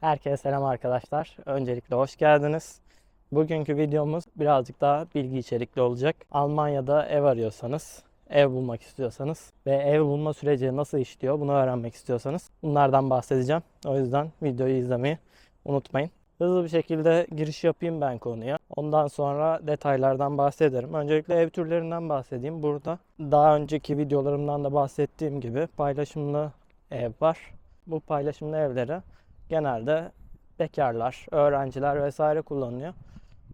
Herkese selam arkadaşlar. Öncelikle hoş geldiniz. Bugünkü videomuz birazcık daha bilgi içerikli olacak. Almanya'da ev arıyorsanız, ev bulmak istiyorsanız ve ev bulma süreci nasıl işliyor bunu öğrenmek istiyorsanız bunlardan bahsedeceğim. O yüzden videoyu izlemeyi unutmayın. Hızlı bir şekilde giriş yapayım ben konuya. Ondan sonra detaylardan bahsederim. Öncelikle ev türlerinden bahsedeyim. Burada daha önceki videolarımdan da bahsettiğim gibi paylaşımlı ev var. Bu paylaşımlı evleri genelde bekarlar, öğrenciler vesaire kullanıyor.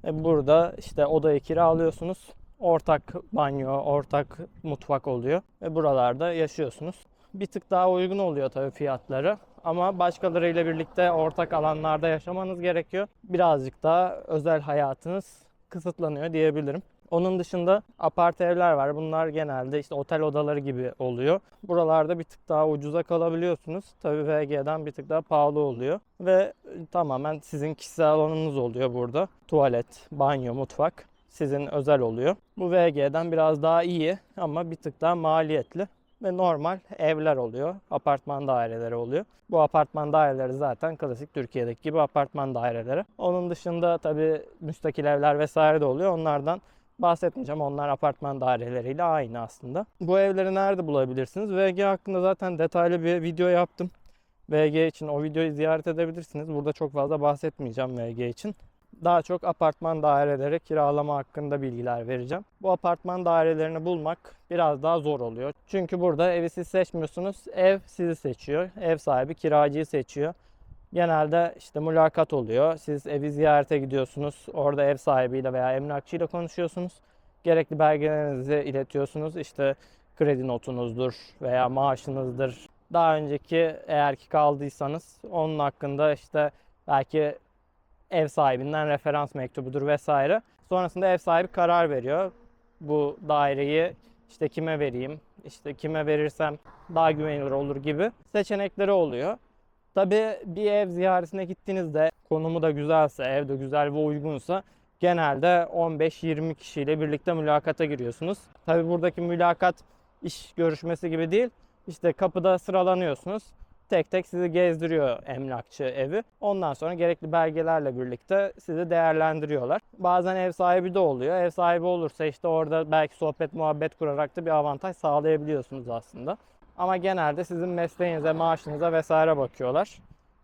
Ve burada işte odayı kiralıyorsunuz. Ortak banyo, ortak mutfak oluyor ve buralarda yaşıyorsunuz. Bir tık daha uygun oluyor tabii fiyatları. Ama başkalarıyla birlikte ortak alanlarda yaşamanız gerekiyor. Birazcık daha özel hayatınız kısıtlanıyor diyebilirim. Onun dışında apart evler var. Bunlar genelde işte otel odaları gibi oluyor. Buralarda bir tık daha ucuza kalabiliyorsunuz. Tabii VG'den bir tık daha pahalı oluyor. Ve tamamen sizin kişisel alanınız oluyor burada. Tuvalet, banyo, mutfak sizin özel oluyor. Bu VG'den biraz daha iyi ama bir tık daha maliyetli ve normal evler oluyor. Apartman daireleri oluyor. Bu apartman daireleri zaten klasik Türkiye'deki gibi apartman daireleri. Onun dışında tabii müstakil evler vesaire de oluyor. Onlardan bahsetmeyeceğim. Onlar apartman daireleriyle aynı aslında. Bu evleri nerede bulabilirsiniz? VG hakkında zaten detaylı bir video yaptım. VG için o videoyu ziyaret edebilirsiniz. Burada çok fazla bahsetmeyeceğim VG için. Daha çok apartman daireleri kiralama hakkında bilgiler vereceğim. Bu apartman dairelerini bulmak biraz daha zor oluyor. Çünkü burada evi siz seçmiyorsunuz. Ev sizi seçiyor. Ev sahibi kiracıyı seçiyor. Genelde işte mülakat oluyor. Siz evi ziyarete gidiyorsunuz. Orada ev sahibiyle veya emlakçıyla konuşuyorsunuz. Gerekli belgelerinizi iletiyorsunuz. İşte kredi notunuzdur veya maaşınızdır. Daha önceki eğer ki kaldıysanız onun hakkında işte belki ev sahibinden referans mektubudur vesaire. Sonrasında ev sahibi karar veriyor. Bu daireyi işte kime vereyim, işte kime verirsem daha güvenilir olur gibi seçenekleri oluyor. Tabii bir ev ziyaretine gittiğinizde konumu da güzelse, ev de güzel ve uygunsa genelde 15-20 kişiyle birlikte mülakata giriyorsunuz. Tabii buradaki mülakat iş görüşmesi gibi değil. İşte kapıda sıralanıyorsunuz. Tek tek sizi gezdiriyor emlakçı evi. Ondan sonra gerekli belgelerle birlikte sizi değerlendiriyorlar. Bazen ev sahibi de oluyor. Ev sahibi olursa işte orada belki sohbet muhabbet kurarak da bir avantaj sağlayabiliyorsunuz aslında. Ama genelde sizin mesleğinize, maaşınıza vesaire bakıyorlar.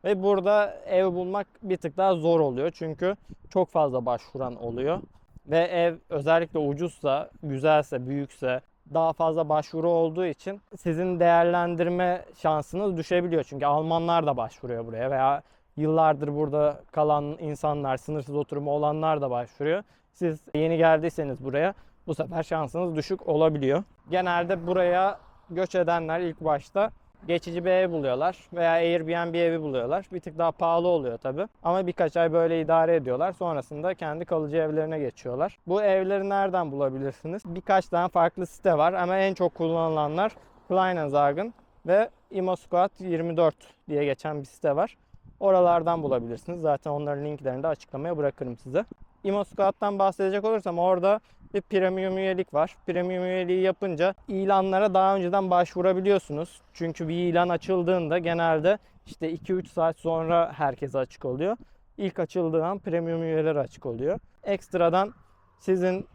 Ve burada ev bulmak bir tık daha zor oluyor. Çünkü çok fazla başvuran oluyor. Ve ev özellikle ucuzsa, güzelse, büyükse, daha fazla başvuru olduğu için sizin değerlendirme şansınız düşebiliyor. Çünkü Almanlar da başvuruyor buraya veya yıllardır burada kalan insanlar, sınırsız oturumu olanlar da başvuruyor. Siz yeni geldiyseniz buraya bu sefer şansınız düşük olabiliyor. Genelde buraya göç edenler ilk başta geçici bir ev buluyorlar veya Airbnb evi buluyorlar. Bir tık daha pahalı oluyor tabi. Ama birkaç ay böyle idare ediyorlar. Sonrasında kendi kalıcı evlerine geçiyorlar. Bu evleri nereden bulabilirsiniz? Birkaç tane farklı site var ama en çok kullanılanlar Kleinanzeigen ve ImmoSquad 24 diye geçen bir site var. Oralardan bulabilirsiniz. Zaten onların linklerini de açıklamaya bırakırım size. ImmoSquad'dan bahsedecek olursam orada bir premium üyelik var. Premium üyeliği yapınca ilanlara daha önceden başvurabiliyorsunuz. Çünkü bir ilan açıldığında genelde işte 2-3 saat sonra herkese açık oluyor. İlk açıldığı an premium üyeler açık oluyor. Ekstradan sizin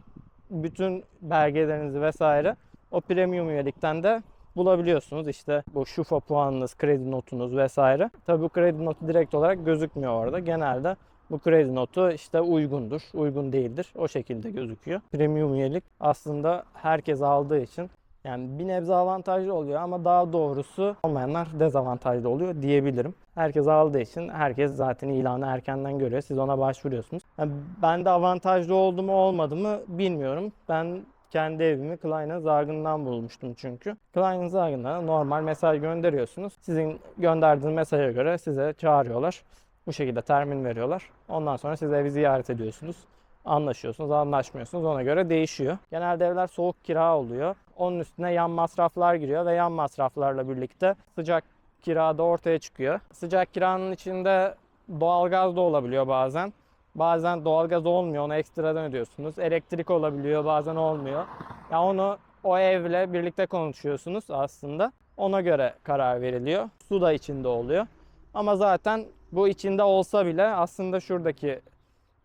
bütün belgelerinizi vesaire o premium üyelikten de bulabiliyorsunuz. İşte bu şufa puanınız, kredi notunuz vesaire. Tabii bu kredi notu direkt olarak gözükmüyor orada. Genelde bu kredi notu işte uygundur, uygun değildir. O şekilde gözüküyor. Premium üyelik aslında herkes aldığı için yani bir nebze avantajlı oluyor ama daha doğrusu olmayanlar dezavantajlı oluyor diyebilirim. Herkes aldığı için herkes zaten ilanı erkenden görüyor. Siz ona başvuruyorsunuz. Yani ben de avantajlı oldu mu olmadı mı bilmiyorum. Ben kendi evimi Kleinanzeigen'dan bulmuştum çünkü. Kleinanzeigen'dan normal mesaj gönderiyorsunuz. Sizin gönderdiğiniz mesaja göre size çağırıyorlar. Bu şekilde termin veriyorlar. Ondan sonra siz evi ziyaret ediyorsunuz. Anlaşıyorsunuz, anlaşmıyorsunuz. Ona göre değişiyor. Genelde evler soğuk kira oluyor. Onun üstüne yan masraflar giriyor ve yan masraflarla birlikte sıcak kira da ortaya çıkıyor. Sıcak kiranın içinde doğalgaz da olabiliyor bazen. Bazen doğalgaz olmuyor, onu ekstradan ödüyorsunuz. Elektrik olabiliyor, bazen olmuyor. Ya onu o evle birlikte konuşuyorsunuz aslında. Ona göre karar veriliyor. Su da içinde oluyor. Ama zaten Bu içinde olsa bile aslında şuradaki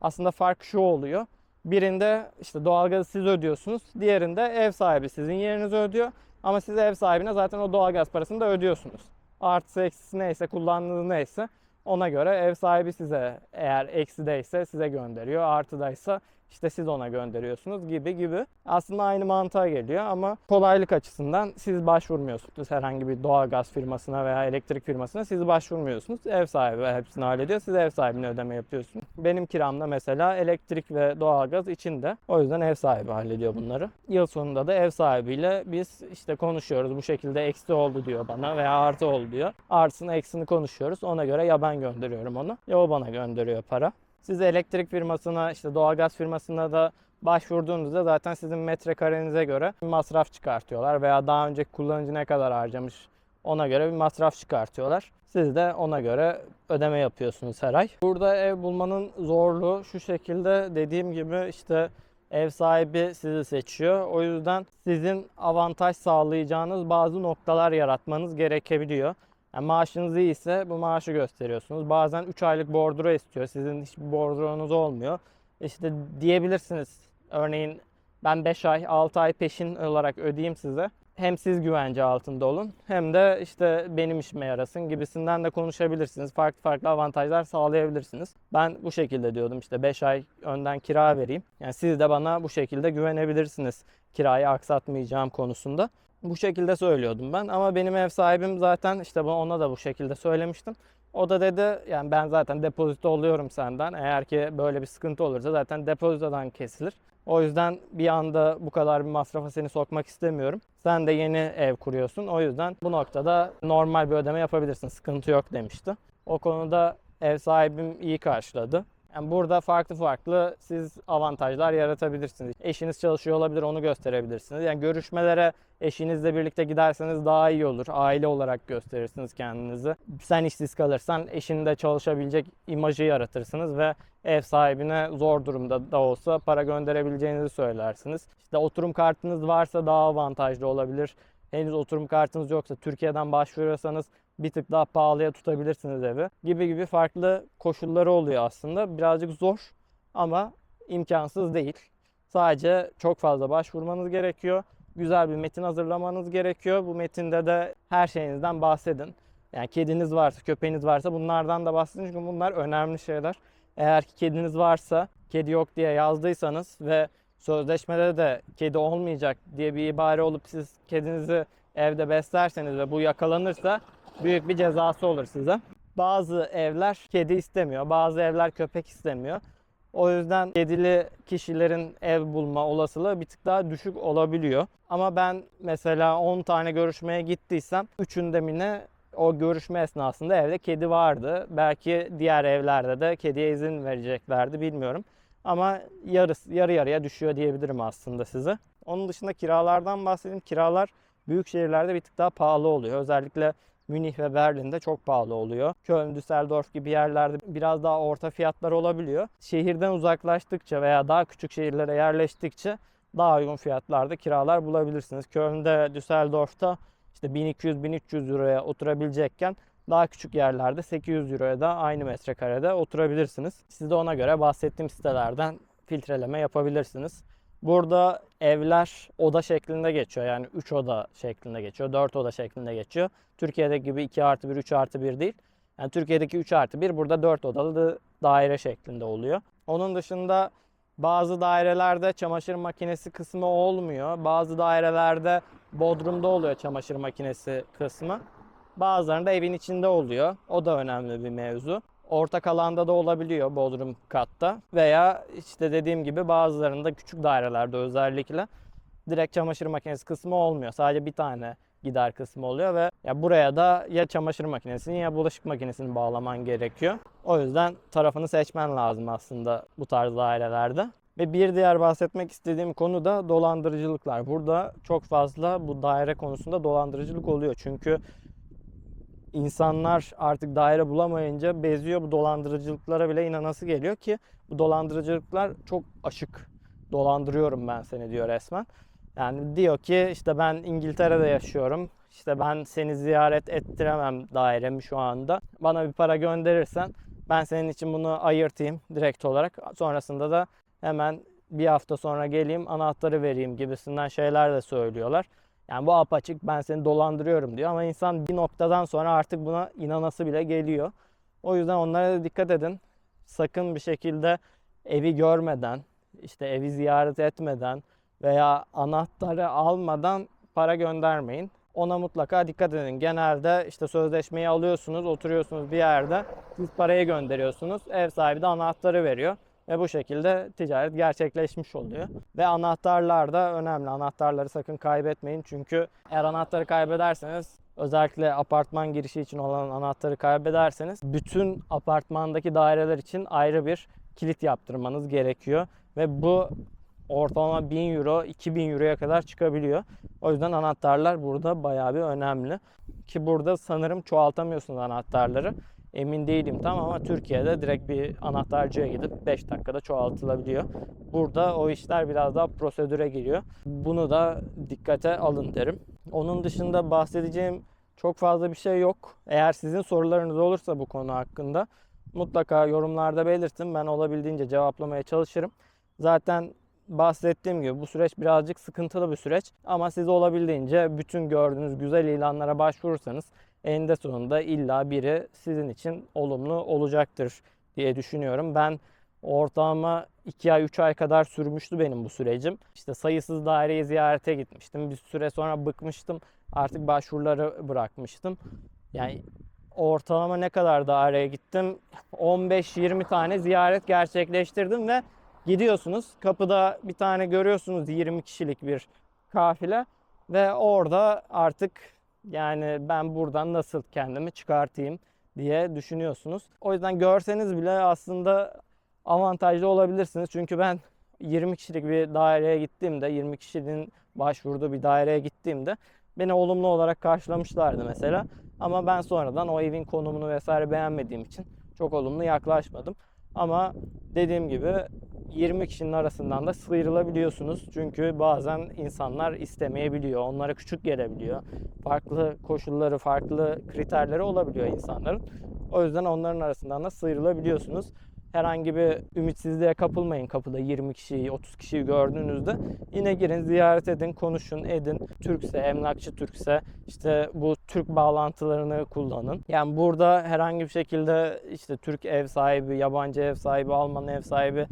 aslında fark şu oluyor. Birinde işte doğalgazı siz ödüyorsunuz. Diğerinde ev sahibi sizin yerinize ödüyor. Ama siz ev sahibine zaten o doğalgaz parasını da ödüyorsunuz. Artısı eksisi neyse kullandığınız neyse ona göre ev sahibi size eğer eksideyse size gönderiyor. Artıdaysa işte siz ona gönderiyorsunuz gibi gibi. Aslında aynı mantığa geliyor ama kolaylık açısından siz başvurmuyorsunuz herhangi bir doğalgaz firmasına veya elektrik firmasına siz başvurmuyorsunuz. Ev sahibi hepsini hallediyor. Siz ev sahibine ödeme yapıyorsunuz. Benim kiramda mesela elektrik ve doğalgaz içinde. O yüzden ev sahibi hallediyor bunları. Yıl sonunda da ev sahibiyle biz işte konuşuyoruz. Bu şekilde eksi oldu diyor bana veya artı oldu diyor. Artısını eksini konuşuyoruz. Ona göre ya ben gönderiyorum onu ya o bana gönderiyor para. Siz elektrik firmasına işte doğalgaz firmasına da başvurduğunuzda zaten sizin metrekarenize göre bir masraf çıkartıyorlar veya daha önceki kullanıcı ne kadar harcamış ona göre bir masraf çıkartıyorlar. Siz de ona göre ödeme yapıyorsunuz her ay. Burada ev bulmanın zorluğu şu şekilde dediğim gibi işte ev sahibi sizi seçiyor. O yüzden sizin avantaj sağlayacağınız bazı noktalar yaratmanız gerekebiliyor. Yani maaşınız iyi ise bu maaşı gösteriyorsunuz. Bazen 3 aylık bordro istiyor. Sizin hiçbir bordronuz olmuyor. İşte diyebilirsiniz. Örneğin ben 5 ay, 6 ay peşin olarak ödeyeyim size. Hem siz güvence altında olun hem de işte benim işime yarasın gibisinden de konuşabilirsiniz. Farklı farklı avantajlar sağlayabilirsiniz. Ben bu şekilde diyordum işte 5 ay önden kira vereyim. Yani siz de bana bu şekilde güvenebilirsiniz kirayı aksatmayacağım konusunda. Bu şekilde söylüyordum ben ama benim ev sahibim zaten işte ona da bu şekilde söylemiştim. O da dedi yani ben zaten depozito oluyorum senden. Eğer ki böyle bir sıkıntı olursa zaten depozitodan kesilir. O yüzden bir anda bu kadar bir masrafa seni sokmak istemiyorum. Sen de yeni ev kuruyorsun. O yüzden bu noktada normal bir ödeme yapabilirsin. Sıkıntı yok demişti. O konuda ev sahibim iyi karşıladı. Yani burada farklı farklı siz avantajlar yaratabilirsiniz. Eşiniz çalışıyor olabilir onu gösterebilirsiniz. Yani görüşmelere eşinizle birlikte giderseniz daha iyi olur. Aile olarak gösterirsiniz kendinizi. Sen işsiz kalırsan eşinin de çalışabilecek imajı yaratırsınız ve ev sahibine zor durumda da olsa para gönderebileceğinizi söylersiniz. İşte oturum kartınız varsa daha avantajlı olabilir. Henüz oturum kartınız yoksa Türkiye'den başvuruyorsanız bir tık daha pahalıya tutabilirsiniz evi gibi gibi farklı koşulları oluyor aslında. Birazcık zor ama imkansız değil. Sadece çok fazla başvurmanız gerekiyor. Güzel bir metin hazırlamanız gerekiyor. Bu metinde de her şeyinizden bahsedin. Yani kediniz varsa, köpeğiniz varsa bunlardan da bahsedin çünkü bunlar önemli şeyler. Eğer ki kediniz varsa, kedi yok diye yazdıysanız ve sözleşmede de kedi olmayacak diye bir ibare olup siz kedinizi evde beslerseniz ve bu yakalanırsa büyük bir cezası olur size. Bazı evler kedi istemiyor, bazı evler köpek istemiyor. O yüzden kedili kişilerin ev bulma olasılığı bir tık daha düşük olabiliyor. Ama ben mesela 10 tane görüşmeye gittiysem 3'ünde mi ne o görüşme esnasında evde kedi vardı. Belki diğer evlerde de kediye izin vereceklerdi bilmiyorum. Ama yarısı, yarı yarıya düşüyor diyebilirim aslında size. Onun dışında kiralardan bahsedeyim. Kiralar büyük şehirlerde bir tık daha pahalı oluyor. Özellikle Münih ve Berlin'de çok pahalı oluyor. Köln, Düsseldorf gibi yerlerde biraz daha orta fiyatlar olabiliyor. Şehirden uzaklaştıkça veya daha küçük şehirlere yerleştikçe daha uygun fiyatlarda kiralar bulabilirsiniz. Köln'de, Düsseldorf'ta işte 1200-1300 euroya oturabilecekken daha küçük yerlerde 800 euroya da aynı metrekarede oturabilirsiniz. Siz de ona göre bahsettiğim sitelerden filtreleme yapabilirsiniz. Burada evler oda şeklinde geçiyor. Yani 3 oda şeklinde geçiyor. 4 oda şeklinde geçiyor. Türkiye'deki gibi 2 artı 1, 3 artı 1 değil. Yani Türkiye'deki 3 artı 1 burada 4 odalı daire şeklinde oluyor. Onun dışında bazı dairelerde çamaşır makinesi kısmı olmuyor. Bazı dairelerde bodrumda oluyor çamaşır makinesi kısmı. Bazılarında evin içinde oluyor. O da önemli bir mevzu. Ortak alanda da olabiliyor bodrum katta veya işte dediğim gibi bazılarında küçük dairelerde özellikle direkt çamaşır makinesi kısmı olmuyor. Sadece bir tane gider kısmı oluyor ve ya buraya da ya çamaşır makinesini ya bulaşık makinesini bağlaman gerekiyor. O yüzden tarafını seçmen lazım aslında bu tarz dairelerde. Ve bir diğer bahsetmek istediğim konu da dolandırıcılıklar. Burada çok fazla bu daire konusunda dolandırıcılık oluyor. Çünkü insanlar artık daire bulamayınca beziyor bu dolandırıcılıklara bile inanası geliyor ki bu dolandırıcılıklar çok aşık. Dolandırıyorum ben seni diyor resmen. Yani diyor ki işte ben İngiltere'de yaşıyorum. İşte ben seni ziyaret ettiremem dairemi şu anda. Bana bir para gönderirsen ben senin için bunu ayırtayım direkt olarak. Sonrasında da hemen bir hafta sonra geleyim anahtarı vereyim gibisinden şeyler de söylüyorlar. Yani bu apaçık ben seni dolandırıyorum diyor ama insan bir noktadan sonra artık buna inanası bile geliyor. O yüzden onlara da dikkat edin. Sakın bir şekilde evi görmeden, işte evi ziyaret etmeden veya anahtarı almadan para göndermeyin. Ona mutlaka dikkat edin. Genelde işte sözleşmeyi alıyorsunuz, oturuyorsunuz bir yerde. Siz parayı gönderiyorsunuz. Ev sahibi de anahtarı veriyor. Ve bu şekilde ticaret gerçekleşmiş oluyor. Ve anahtarlar da önemli. Anahtarları sakın kaybetmeyin. Çünkü eğer anahtarı kaybederseniz özellikle apartman girişi için olan anahtarı kaybederseniz bütün apartmandaki daireler için ayrı bir kilit yaptırmanız gerekiyor. Ve bu ortalama 1000 euro, 2000 euroya kadar çıkabiliyor. O yüzden anahtarlar burada bayağı bir önemli. Ki burada sanırım çoğaltamıyorsunuz anahtarları. Emin değilim tam ama Türkiye'de direkt bir anahtarcıya gidip 5 dakikada çoğaltılabiliyor. Burada o işler biraz daha prosedüre giriyor. Bunu da dikkate alın derim. Onun dışında bahsedeceğim çok fazla bir şey yok. Eğer sizin sorularınız olursa bu konu hakkında mutlaka yorumlarda belirtin. Ben olabildiğince cevaplamaya çalışırım. Zaten bahsettiğim gibi bu süreç birazcık sıkıntılı bir süreç ama siz olabildiğince bütün gördüğünüz güzel ilanlara başvurursanız eninde sonunda illa biri sizin için olumlu olacaktır diye düşünüyorum. Ben ortalama 2 ay 3 ay kadar sürmüştü benim bu sürecim. İşte sayısız daireyi ziyarete gitmiştim. Bir süre sonra bıkmıştım. Artık başvuruları bırakmıştım. Yani ortalama ne kadar daireye gittim? 15-20 tane ziyaret gerçekleştirdim ve gidiyorsunuz. Kapıda bir tane görüyorsunuz 20 kişilik bir kafile ve orada artık yani ben buradan nasıl kendimi çıkartayım diye düşünüyorsunuz. O yüzden görseniz bile aslında avantajlı olabilirsiniz. Çünkü ben 20 kişilik bir daireye gittiğimde, 20 kişinin başvurduğu bir daireye gittiğimde beni olumlu olarak karşılamışlardı mesela. Ama ben sonradan o evin konumunu vesaire beğenmediğim için çok olumlu yaklaşmadım. Ama dediğim gibi 20 kişinin arasından da sıyrılabiliyorsunuz. Çünkü bazen insanlar istemeyebiliyor. Onlara küçük gelebiliyor. Farklı koşulları, farklı kriterleri olabiliyor insanların. O yüzden onların arasından da sıyrılabiliyorsunuz. Herhangi bir ümitsizliğe kapılmayın kapıda 20 kişiyi, 30 kişiyi gördüğünüzde. Yine girin, ziyaret edin, konuşun, edin. Türkse, emlakçı Türkse işte bu Türk bağlantılarını kullanın. Yani burada herhangi bir şekilde işte Türk ev sahibi, yabancı ev sahibi, Alman ev sahibi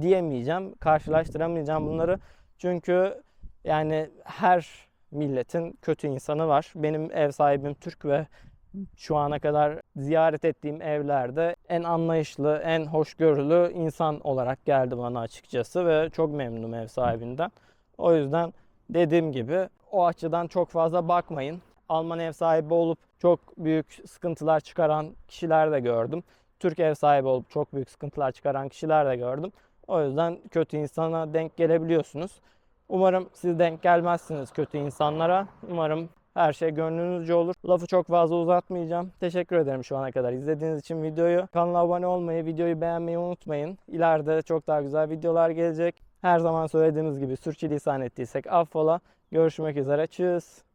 diyemeyeceğim. Karşılaştıramayacağım bunları. Çünkü yani her milletin kötü insanı var. Benim ev sahibim Türk ve şu ana kadar ziyaret ettiğim evlerde en anlayışlı, en hoşgörülü insan olarak geldi bana açıkçası ve çok memnunum ev sahibinden. O yüzden dediğim gibi o açıdan çok fazla bakmayın. Alman ev sahibi olup çok büyük sıkıntılar çıkaran kişiler de gördüm. Türk ev sahibi olup çok büyük sıkıntılar çıkaran kişiler de gördüm. O yüzden kötü insana denk gelebiliyorsunuz. Umarım siz denk gelmezsiniz kötü insanlara. Umarım her şey gönlünüzce olur. Lafı çok fazla uzatmayacağım. Teşekkür ederim şu ana kadar izlediğiniz için videoyu. Kanala abone olmayı, videoyu beğenmeyi unutmayın. İleride çok daha güzel videolar gelecek. Her zaman söylediğimiz gibi sürçülisan ettiysek affola. Görüşmek üzere. Tschüss.